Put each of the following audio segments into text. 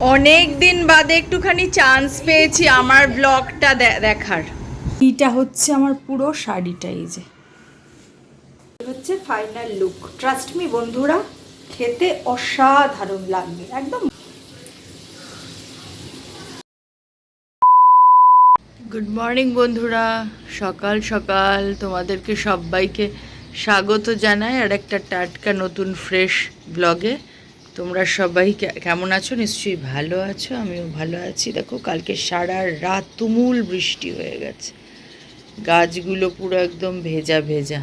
অনেক দিন বাদে একটুখানি চান্স পেয়েছি আমার ব্লগটা দেখার। এইটা হচ্ছে আমার পুরো শাড়িটা এই যে। হচ্ছে ফাইনাল লুক ট্রাস্ট মি বন্ধুরা খেতে অসাধারণ লাগবে একদম। গুড মর্নিং বন্ধুরা। সকাল সকাল। তোমাদেরকে সবাইকে স্বাগত জানাই আর একটা টাটকা নতুন ফ্রেশ ব্লগে তোমরা সবাই কেমন আছো? নিশ্চয়ই ভালো আছো, আমিও ভালো আছি। দেখো, কালকে সারা রাত তুমুল বৃষ্টি হয়ে গেছে। গাছগুলো পুরো একদম ভেজা ভেজা।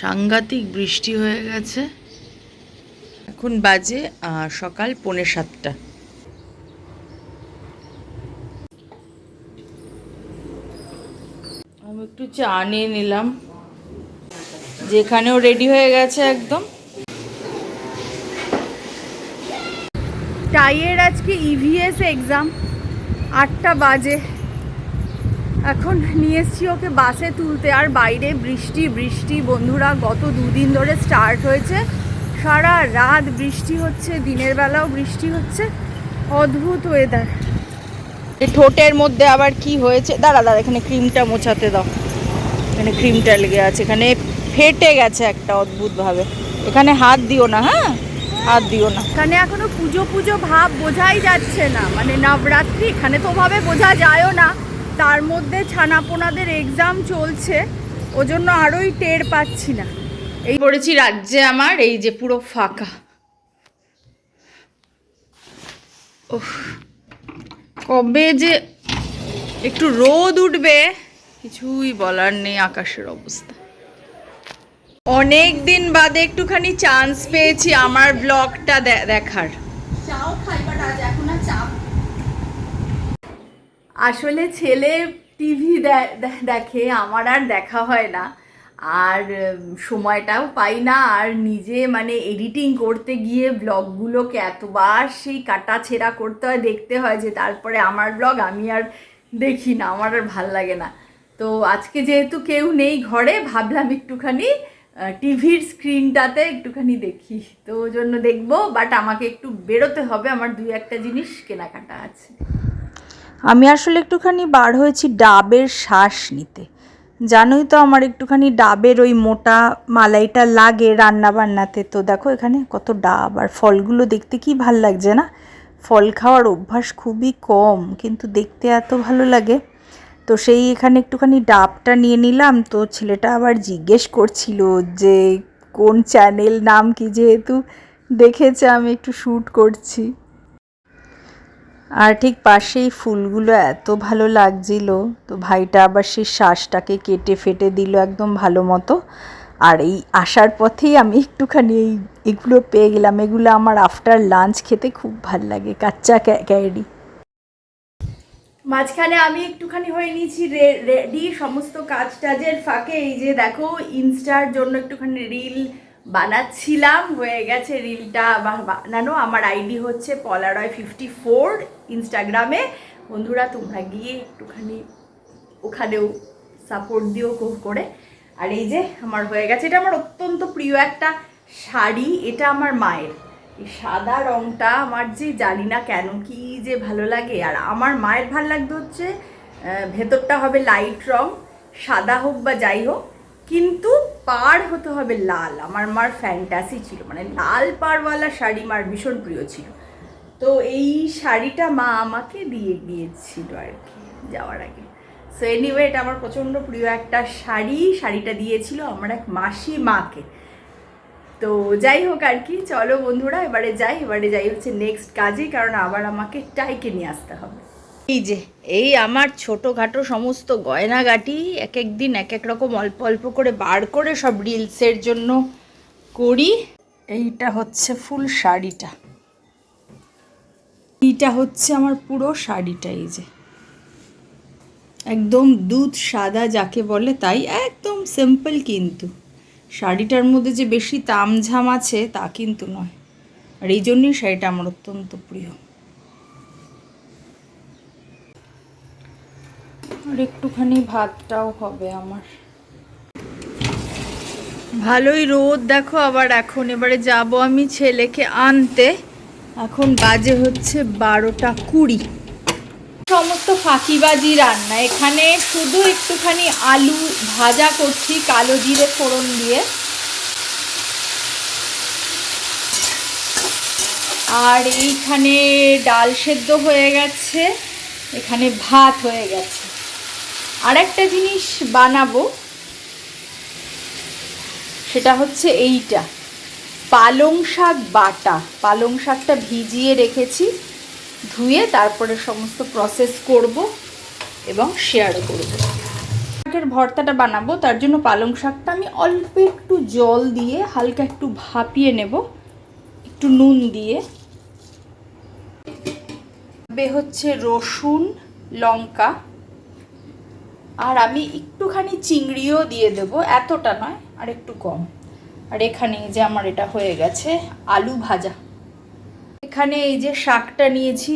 সাংঘাতিক বৃষ্টি হয়ে গেছে। এখন বাজে সকাল পৌনে সাতটা। আমি একটু চা নিয়ে নিলাম। যেখানেও রেডি হয়ে গেছে একদম। টাইয়ের আজকে E ইভিএস এক্সাম আটটা বাজে। এখন নিয়ে এসছি ওকে বাসে তুলতে। আর বাইরে বৃষ্টি বৃষ্টি, বন্ধুরা, গত দুদিন ধরে স্টার্ট হয়েছে। সারা রাত বৃষ্টি হচ্ছে, দিনের বেলাও বৃষ্টি হচ্ছে। অদ্ভুত ওয়েদার ঠোঁটের মধ্যে আবার কি হয়েছে? দাঁড়া দাঁড়া, এখানে ক্রিমটা মোছাতে দাও। এখানে ক্রিমটা লেগে আছে। এখানে ফেটে গেছে একটা অদ্ভুতভাবে। এখানে হাত দিও না হ্যাঁ? হাত দিও না। এখানে এখনও পুজো পুজো ভাব বোঝাই যাচ্ছে না। মানে নবরাত্রি এখানে তো ওভাবে বোঝা যায়ও না। তার মধ্যে ছানাপোনাদের এক্সাম চলছে। ওজন্য আরোই টের পাচ্ছি না। এই পড়েছি রাজ্যে আমার, এই যে পুরো ফাঁকা। ওহ, কবে যে একটু রোদ উঠবে, কিছুই বলার নেই আকাশের অবস্থা। অনেক দিন বাদে একটুখানি চান্স পেয়েছি আমার ব্লগটা দেখার। চাও খাইবার আজ এখন আর চা আসলে ছেলে টিভি দেখে আমার আর দেখা হয় না। আর সময়টাও পাই না। আর নিজে মানে এডিটিং করতে গিয়ে ব্লগগুলোকে এতবার সেই কাটা ছেঁড়া করতে হয় দেখতে হয় যে তারপরে আমার ব্লগ আমি আর দেখি না আমার আর ভালো লাগে না। তো আজকে যেহেতু কেউ নেই ঘরে ভাবলাম একটুখানি টিভির স্ক্রিনটাতে একটুখানি দেখি। তো ওই জন্য দেখব বাট আমাকে একটু বেরোতে হবে, আমার দুই একটা জিনিস কেনাকাটা আছে। আমি আসলে একটুখানি বার হয়েছি ডাবের শ্বাস নিতে। জানোই তো আমার একটুখানি ডাবের ওই মোটা মালাইটা লাগে রান্না বান্নাতে তো দেখো এখানে কত ডাব, আর ফলগুলো দেখতে কি ভালো লাগছে না? ফল খাওয়ার অভ্যাস খুবই কম, কিন্তু দেখতে এত ভালো লাগে। তো সেই এখানে একটুখানি ডাবটা নিয়ে নিলাম। তো ছেলেটা আবার জিজ্ঞেস করছিল যে, কোন চ্যানেল? নাম কি যেহেতু দেখেছে, আমি একটু শ্যুট করছি। আর ঠিক পাশেই ফুলগুলো এত ভালো লাগছিল। তো ভাইটা আবার সেই শ্বাসটাকে কেটে ফেটে দিল একদম ভালো মতো। আর এই আসার পথেই আমি একটুখানি এই এগুলো পেয়ে গেলাম। এগুলো আমার আফটার লাঞ্চ খেতে খুব ভালো লাগে। কাচ্চা ক্যা- ক্যারি। মাঝখানে আমি একটুখানি হয়ে নিয়েছি রেডি সমস্ত কাজ টাজের ফাঁকে। এই যে দেখো ইনস্টার জন্য একটুখানি রিল বানাচ্ছিলাম, হয়ে গেছে রিলটা বানানো। আমার আইডি হচ্ছে পলারয় ফিফটি ফোর ইনস্টাগ্রামে বন্ধুরা, তোমরা গিয়ে একটুখানি ওখানেও সাপোর্ট দিও করে। আর এই যে, আমার হয়ে গেছে। এটা আমার অত্যন্ত প্রিয় একটা শাড়ি। এটা আমার মায়ের। এই সাদা রংটা আমার যে জানি না কেন কি যে ভালো লাগে। আর আমার মায়ের ভালো লাগতো হচ্ছে ভেতরটা হবে লাইট রং, সাদা হোক বা যাই হোক, কিন্তু পার হতে হবে লাল। আমার মার ফ্যান্টাসি ছিল মানে লাল পাড়ওয়ালা শাড়ি মার ভীষণ প্রিয় ছিল। তো এই শাড়িটা মা আমাকে দিয়ে গিয়েছিল আর কি, যাওয়ার আগে। সো এনিওয়ে এটা আমার প্রচণ্ড প্রিয় একটা শাড়ি। শাড়িটা দিয়েছিল আমার এক মাসি মাকে তো যাই হোক আর কি, চলো বন্ধুরা, এবারে যাই এবারে যাই হচ্ছে নেক্সট কাজে, কারণ আবার আমাকে টাইকে নিয়ে আসতে হবে। এই যে, এই আমার ছোটোখাটো সমস্ত গয়নাগাটি এক এক দিন এক এক রকম অল্প অল্প করে বার করে সব রিলসের জন্য করি। এইটা হচ্ছে ফুল শাড়িটা। এইটা হচ্ছে আমার পুরো শাড়িটা, এই যে। একদম দুধ সাদা যাকে বলে তাই, একদম সিম্পল কিন্তু। শাড়িটার মধ্যে যে বেশি তামঝাম আছে, তা কিন্তু নয়। আর এই জন্যই শাড়িটা আমার অত্যন্ত প্রিয়। আর একটুখানি ভাতটাও হবে আমার। ভালোই রোদ, দেখো আবার এখন। এবারে যাব আমি ছেলেকে আনতে। এখন বাজে হচ্ছে বারোটা কুড়ি। সমস্ত ফাঁকিবাজি রান্না। এখানে শুধু একটুখানি আলু ভাজা করছি, কালো জিরে ফোড়ন দিয়ে। আর এইখানে ডাল সেদ্ধ হয়ে গেছে, এখানে ভাত হয়ে গেছে। আর একটা জিনিস বানাবো, সেটা হচ্ছে এইটা। পালং শাক বাটা। পালং শাকটা ভিজিয়ে রেখেছি। ধুয়ে তারপরে সমস্ত প্রসেস করব এবং শেয়ার করব। শাকের ভর্তাটা বানাবো, তার জন্য পালং শাকটা আমি অল্প একটু জল দিয়ে হালকা একটু ভাপিয়ে নেব, একটু নুন দিয়ে। বে হচ্ছে রসুন, লঙ্কা। আর আমি একটুখানি চিংড়িও দিয়ে দেব, এতটা নয়, আর একটু কম। আর এখানে যে আমার এটা হয়ে গেছে আলু ভাজা। এখানে এই যে শাকটা নিয়েছি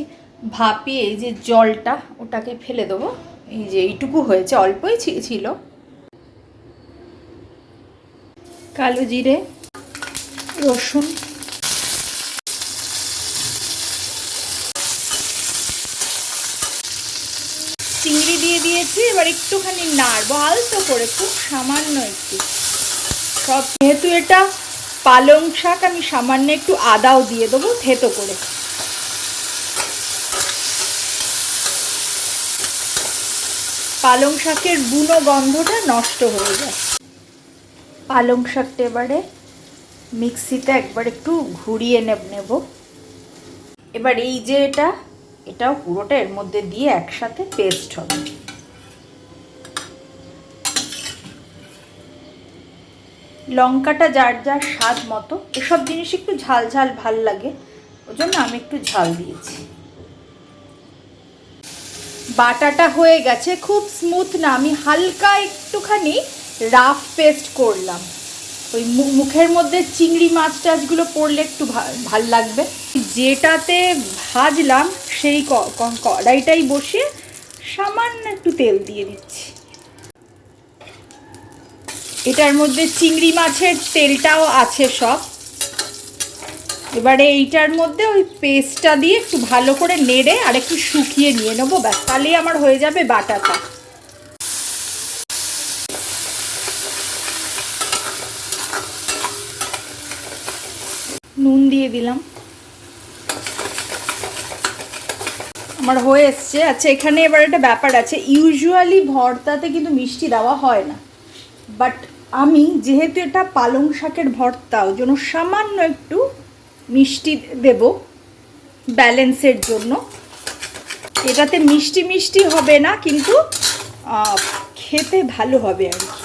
ভাপিয়ে এই যে জলটা, ওটাকে ফেলে দেবো। এই যে এইটুকু হয়েছে, অল্পই ছিল। কালো জিরে, রসুন। চিংড়ি দিয়ে দিয়েছি, এবার একটুখানি নাড়বো আলতো করে, খুব সামান্য একটু। সব, যেহেতু এটা পালং শাক আমি সামান্য একটু আদাও দিয়ে দেবো, থেতো করে। পালং শাকের বুনো গন্ধটা নষ্ট হয়ে যায়। পালং শাকটা এবারে মিক্সিতে একবার একটু ঘুরিয়ে নেব নেব। এবার এই যে এটা, এটাও পুরোটা এর মধ্যে দিয়ে একসাথে পেস্ট হবে। লঙ্কাটা যার যার স্বাদ মতো। এসব জিনিস একটু ঝাল ঝাল ভালো লাগে ওই জন্য আমি একটু ঝাল দিয়েছি। বাটাটা হয়ে গেছে খুব স্মুথ না, আমি হালকা একটুখানি রাফ পেস্ট করলাম। ওই মুখের মধ্যে চিংড়ি মাছ টাছগুলো পড়লে একটু ভালো লাগবে। যেটাতে ভাজলাম সেই কড়াইটাই বসিয়ে সামান্য একটু তেল দিয়ে দিচ্ছি। এটার মধ্যে চিংড়ি মাছের তেলটাও আছে সব। এবারে এইটার মধ্যে ওই পেস্টটা দিয়ে একটু ভালো করে নেড়ে আর একটু শুকিয়ে নিয়ে নেব, ব্যাস। তাহলেই আমার হয়ে যাবে বাটাটা। নুন দিয়ে দিলাম। আমার হয়ে এসছে। আচ্ছা এখানে এবার একটা ব্যাপার আছে। ইউজুয়ালি ভর্তাতে কিন্তু মিষ্টি দেওয়া হয় না। বাট আমি যেহেতু এটা পালং শাকের ভর্তা ওই জন্য সামান্য একটু মিষ্টি দেব ব্যালেন্সের জন্য। এটাতে মিষ্টি মিষ্টি হবে না, কিন্তু খেতে ভালো হবে আর কি।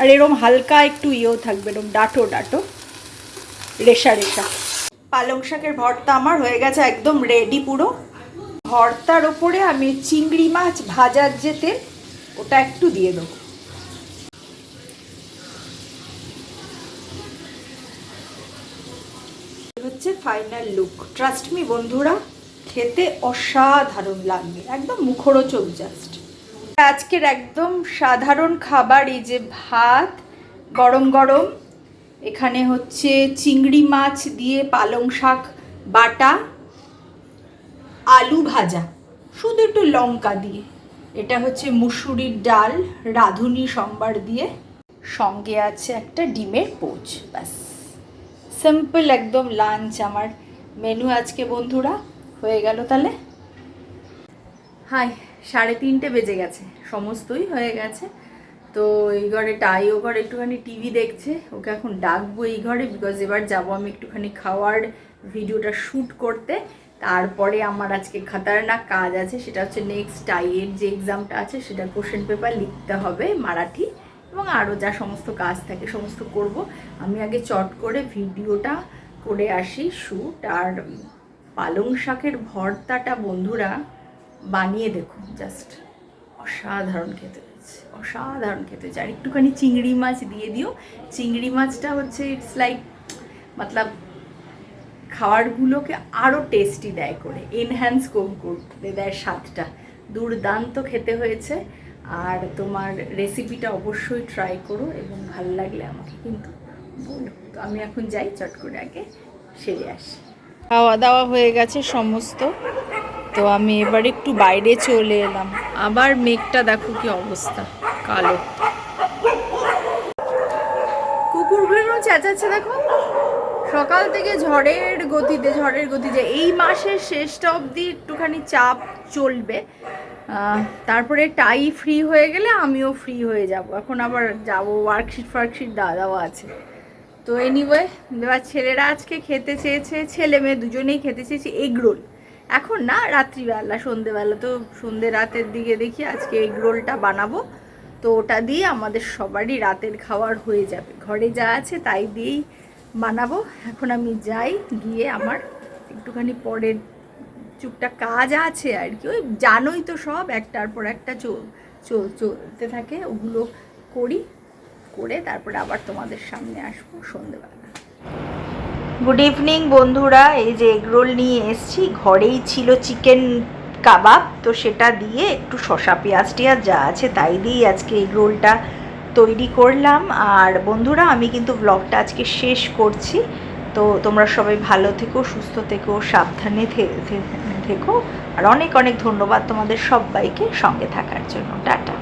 আর এরম হালকা একটু ইয়েও থাকবে, এরম ডাটো ডাটো, রেশা রেশা। পালং শাকের ভর্তা আমার হয়ে গেছে একদম রেডি পুরো। ভর্তার ওপরে আমি চিংড়ি মাছ ভাজার যে তেল, ওটা একটু দিয়ে দেবো হচ্ছে ফাইনাল লুক ট্রাস্ট মি বন্ধুরা, খেতে অসাধারণ লাগবে, একদম মুখরোচক জাস্ট আজকের একদম সাধারণ খাবার এই যে ভাত, গরম গরম, এখানে হচ্ছে চিংড়ি মাছ দিয়ে পালং শাক, বাটা, আলু ভাজা, শুধু একটু লঙ্কা দিয়ে। এটা হচ্ছে মুসুরির ডাল, রাঁধুনি, সম্বার দিয়ে। সঙ্গে আছে একটা ডিমের পোচ, ব্যাস। সিম্পল একদম লাঞ্চ আমার। মেনু আজকে বন্ধুরা, হয়ে গেল তাহলে? হাই, সাড়ে তিনটে বেজে গেছে, সমস্তই হয়ে গেছে। তো এই ঘরে টাই ও ঘরে একটুখানি টিভি দেখছে, ওকে এখন ডাকবো এই ঘরে বিকজ এবার যাব আমি একটুখানি খাওয়ার ভিডিওটা শ্যুট করতে। তারপরে আমার আজকে খাতারনাক কাজ আছে, সেটা হচ্ছে নেক্সট টাইয়ের যে এক্সামটা আছে, সেটা কোশ্চেন পেপার লিখতে হবে মারাঠি। এবং আরও যা সমস্ত কাজ থাকে সমস্ত করব। আমি আগে চট করে ভিডিওটা করে আসি শ্যুট আর পালং শাকের ভর্তাটা বন্ধুরা বানিয়ে দেখুন। জাস্ট অসাধারণ খেতে হয়েছে, অসাধারণ খেতে। হয়েছে আর একটুখানি চিংড়ি মাছ দিয়ে দিও। চিংড়ি মাছটা হচ্ছে ইটস লাইক মতলব খাবারগুলোকে আরও টেস্টি দেয় করে এনহ্যান্স করতে দেয় স্বাদটা। দুর্দান্ত খেতে হয়েছে। আর তোমার রেসিপিটা অবশ্যই ট্রাই করো এবং ভালো লাগলে আমাকে কিন্তু বলো। তো আমি এখন যাই চট করে আগে সেরে আসি। খাওয়া দাওয়া হয়ে গেছে সমস্ত। তো আমি এবার একটু বাইরে চলে এলাম। আবার মেঘটা দেখো কি অবস্থা কালো। কুকুরগুলো চেঁচাচ্ছে দেখো। সকাল থেকে ঝড়ের গতিতে ঝড়ের গতিতে এই মাসের শেষটা অবধি একটুখানি চাপ চলবে। তারপরে টাই ফ্রি হয়ে গেলে আমিও ফ্রি হয়ে যাব। এখন আবার যাব ওয়ার্কশিট ফার্কশিট দাদাও আছে। তো এনিওয়ে এবার ছেলেরা আজকে খেতে চেয়েছে, ছেলে মেয়ে দুজনেই খেতে চেয়েছে এগ রোল এখন না, রাত্রিবেলা, সন্ধেবেলা, তো সন্ধে রাতের দিকে দেখি আজকে এগ রোলটা বানাবো। তো ওটা দিয়ে আমাদের সবারই রাতের খাওয়ার হয়ে যাবে। ঘরে যা আছে তাই দিয়েই বানাবো। এখন আমি যাই গিয়ে আমার একটুখানি পরের চুপটা কাজ আছে আর কি। ওই জানোই তো সব, একটার পর একটা চল চল চলতে থাকে। ওগুলো করি, করে তারপরে আবার তোমাদের সামনে আসব সন্ধেবেলা। গুড ইভিনিং বন্ধুরা, এই যে এগরোল নিয়ে এসেছি। ঘরেই ছিল চিকেন কাবাব তো সেটা দিয়ে একটু শশা পেঁয়াজ টিয়াজ যা আছে তাই দিয়েই আজকে এগরোলটা তৈরি করলাম। আর বন্ধুরা, আমি কিন্তু ব্লগটা আজকে শেষ করছি। তো তোমরা সবাই ভালো থেকো, সুস্থ থেকো, সাবধানে থে- থেকো। আর অনেক অনেক ধন্যবাদ তোমাদের সবাইকে সঙ্গে থাকার জন্য। টাটা।